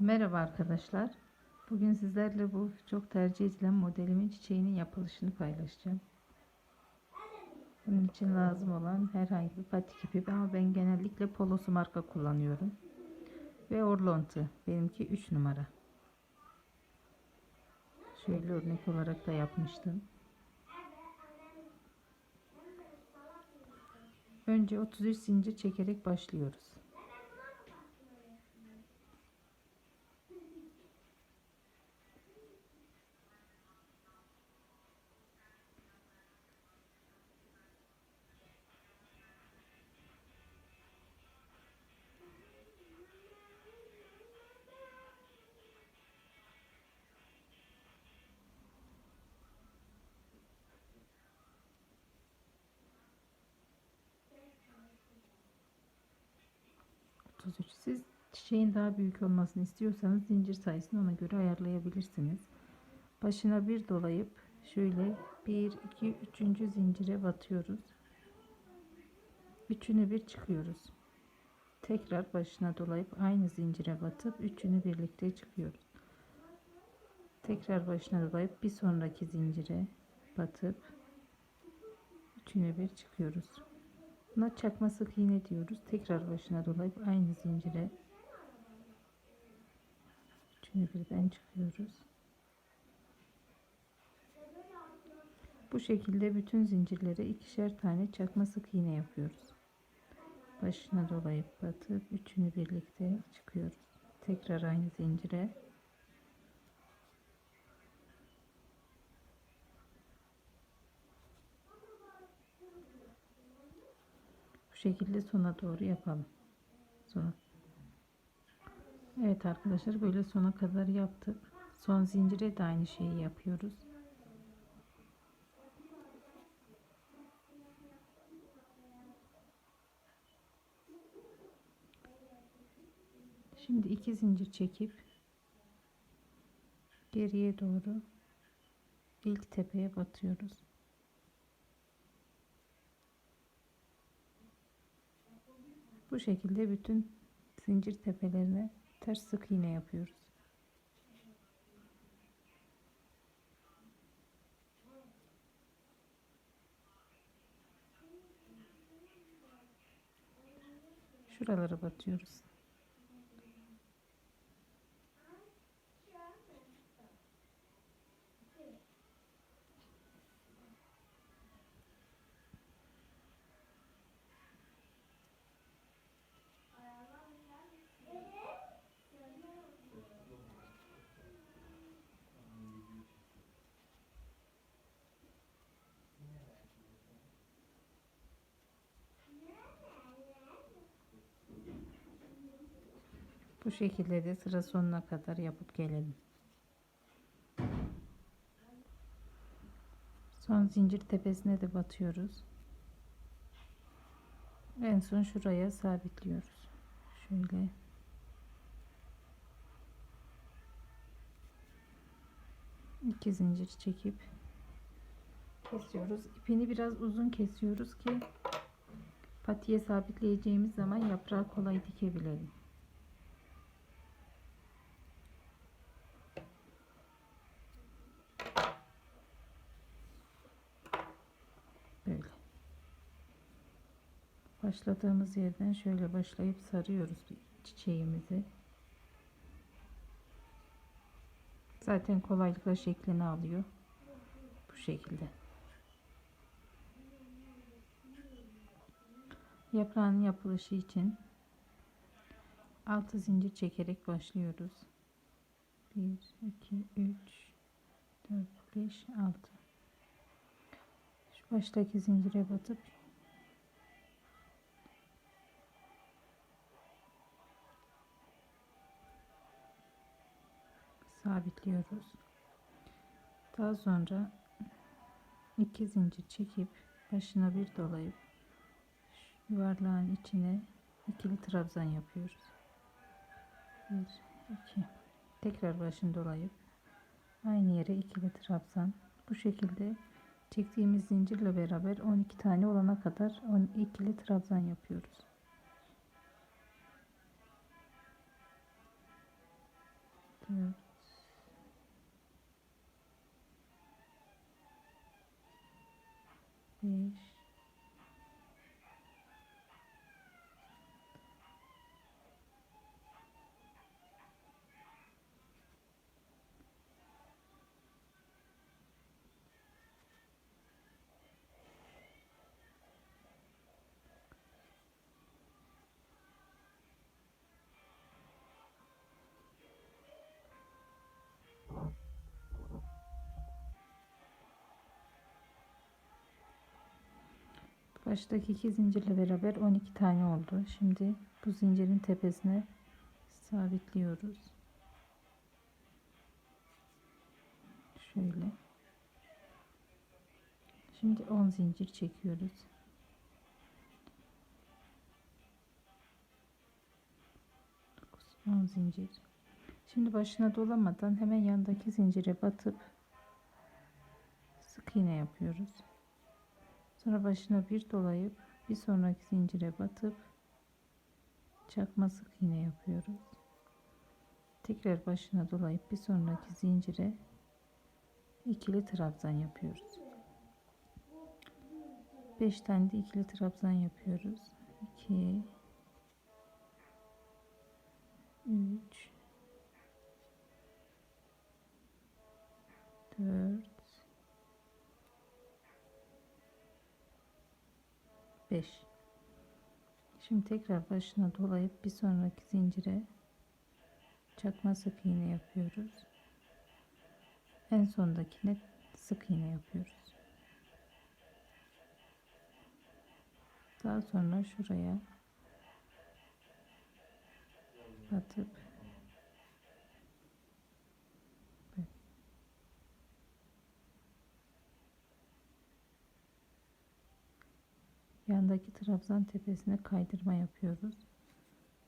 Merhaba arkadaşlar. Bugün sizlerle bu çok tercih edilen modelimin çiçeğinin yapılışını paylaşacağım. Bunun için lazım olan herhangi bir patik ipi ama ben genellikle polosu marka kullanıyorum. Ve orlontu. Benimki 3 numara. Şöyle örnek olarak da yapmıştım. Önce 33 zincir çekerek başlıyoruz. Siz çiçeğin daha büyük olmasını istiyorsanız zincir sayısını ona göre ayarlayabilirsiniz. Başına bir dolayıp şöyle 1 2 3. zincire batıyoruz. Üçünü bir çıkıyoruz. Tekrar başına dolayıp aynı zincire batıp üçünü birlikte çıkıyoruz. Tekrar başına dolayıp bir sonraki zincire batıp üçünü bir çıkıyoruz. Buna çakma sık iğne diyoruz. Tekrar başına dolayıp aynı zincire üçünü birden çıkıyoruz. Bu şekilde bütün zincirlere ikişer tane çakma sık iğne yapıyoruz. Başına dolayıp batıp üçünü birlikte çıkıyoruz. Tekrar aynı zincire şekilde sona doğru yapalım. Sonra. Evet arkadaşlar böyle sona kadar yaptık. Son zincire de aynı şeyi yapıyoruz. Şimdi iki zincir çekip geriye doğru ilk tepeye batıyoruz. Bu şekilde bütün zincir tepelerine ters sık iğne yapıyoruz. Şuralara batıyoruz. Bu şekilde de sıra sonuna kadar yapıp gelelim. Son zincir tepesine de batıyoruz. En son şuraya sabitliyoruz. Şöyle. iki zincir çekip kesiyoruz. İpini biraz uzun kesiyoruz ki patiye sabitleyeceğimiz zaman yaprağı kolay dikebilelim. Böyle. Başladığımız yerden şöyle başlayıp sarıyoruz çiçeğimizi. Zaten kolaylıkla şeklini alıyor. Bu şekilde. Yaprağın yapılışı için 6 zincir çekerek başlıyoruz. 1 2 3 4 5 6 Şu baştaki zincire batıp sabitliyoruz. Daha sonra iki zincir çekip başına bir dolayıp yuvarlağın içine ikili trabzan yapıyoruz. 1 2 tekrar başını dolayıp aynı yere ikili trabzan bu şekilde çektiğimiz zincirle beraber 12 tane olana kadar 12 ikili trabzan yapıyoruz. 4 5 Baştaki iki zincirle beraber 12 tane oldu. Şimdi bu zincirin tepesine sabitliyoruz. Şöyle. Şimdi 10 zincir çekiyoruz. 10 zincir. Şimdi başına dolamadan hemen yandaki zincire batıp sık iğne yapıyoruz. Sonra başına bir dolayıp bir sonraki zincire batıp çakma sık iğne yapıyoruz. Tekrar başına dolayıp bir sonraki zincire ikili trabzan yapıyoruz. 5 tane de ikili trabzan yapıyoruz. 2 3 4 5 Şimdi tekrar başına dolayıp bir sonraki zincire çakma sık iğne yapıyoruz. En sondakine sık iğne yapıyoruz. Daha sonra şuraya batıp yandaki trabzan tepesine kaydırma yapıyoruz.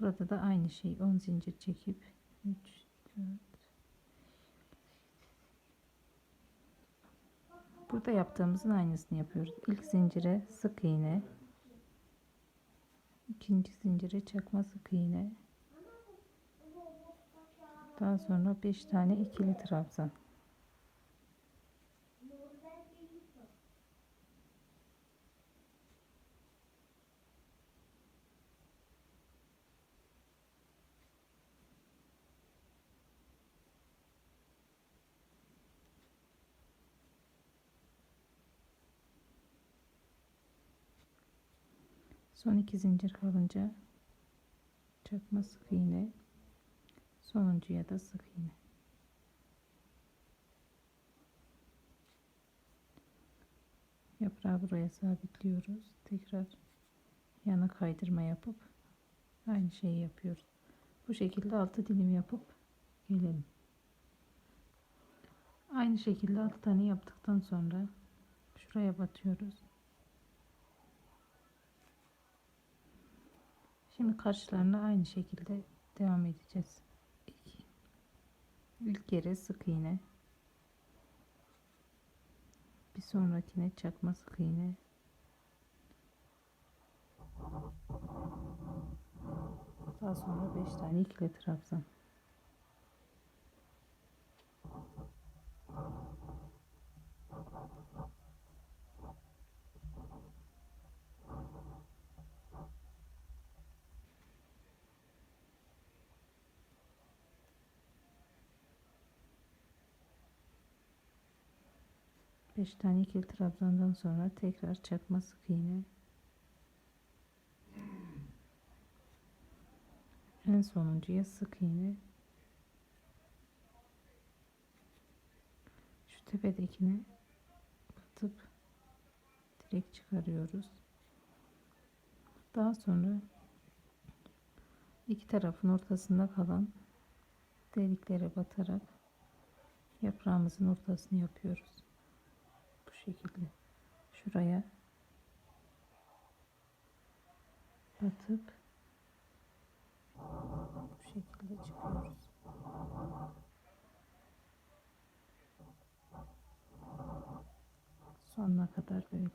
Burada da aynı şey 10 zincir çekip 3 4 Burada yaptığımızın aynısını yapıyoruz. İlk zincire sık iğne ikinci zincire çakma sık iğne daha sonra 5 tane ikili trabzan Son iki zincir kalınca çakma sık iğne sonuncuya da sık iğne. Yaprağı buraya sabitliyoruz. Tekrar yana kaydırma yapıp aynı şeyi yapıyoruz. Bu şekilde altı dilim yapıp gelelim. Aynı şekilde altı tane yaptıktan sonra şuraya batıyoruz. Şimdi karşılarına aynı şekilde devam edeceğiz. İlk, yere sık iğne. Bir sonrakine çakma sık iğne. Daha sonra 5 tane ikili trabzan. Beş tane ikili trabzandan sonra tekrar çakma sık iğne. En sonuncuya sık iğne. Şu tepedekine batıp direkt çıkarıyoruz. Daha sonra iki tarafın ortasında kalan deliklere batarak yaprağımızın ortasını yapıyoruz. Şekilde şuraya batıp bu şekilde çıkıyoruz. Sonuna kadar böyle.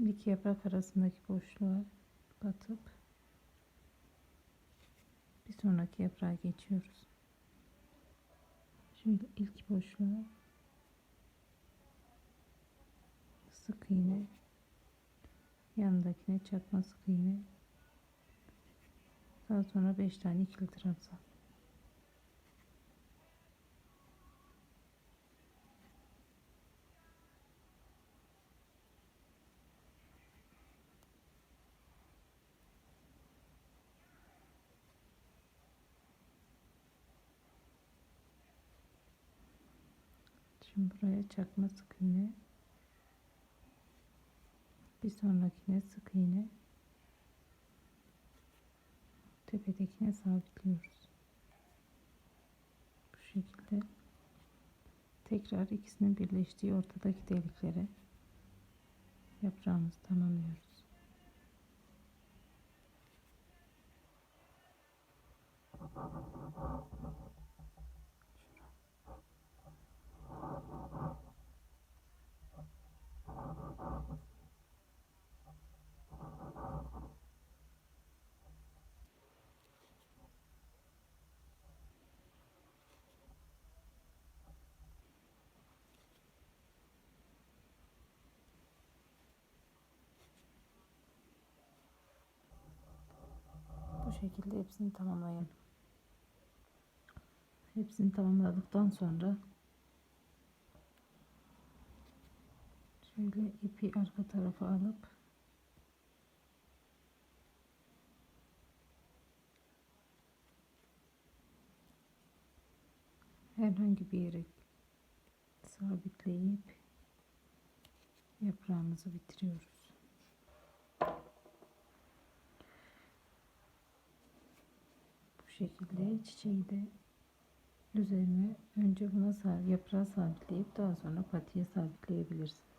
Şimdi iki yaprak arasındaki boşluğa batıp bir sonraki yaprağa geçiyoruz. Şöyle ilk boşluğa sık iğne yanındakine çakma sık iğne daha sonra 5 tane ikili trabzan Şimdi buraya çakma sık iğne bir sonrakine sık iğne tepedekine sabitliyoruz. Bu şekilde tekrar ikisinin birleştiği ortadaki deliklere yaprağımızı tamamlıyoruz. Bu şekilde hepsini tamamlayalım. Hepsini tamamladıktan sonra şöyle ipi arka tarafa alıp herhangi bir yere sabitleyip yaprağımızı bitiriyoruz. Bu şekilde çiçeği de üzerine önce buna yaprağı sabitleyip daha sonra patiye sabitleyebilirsiniz.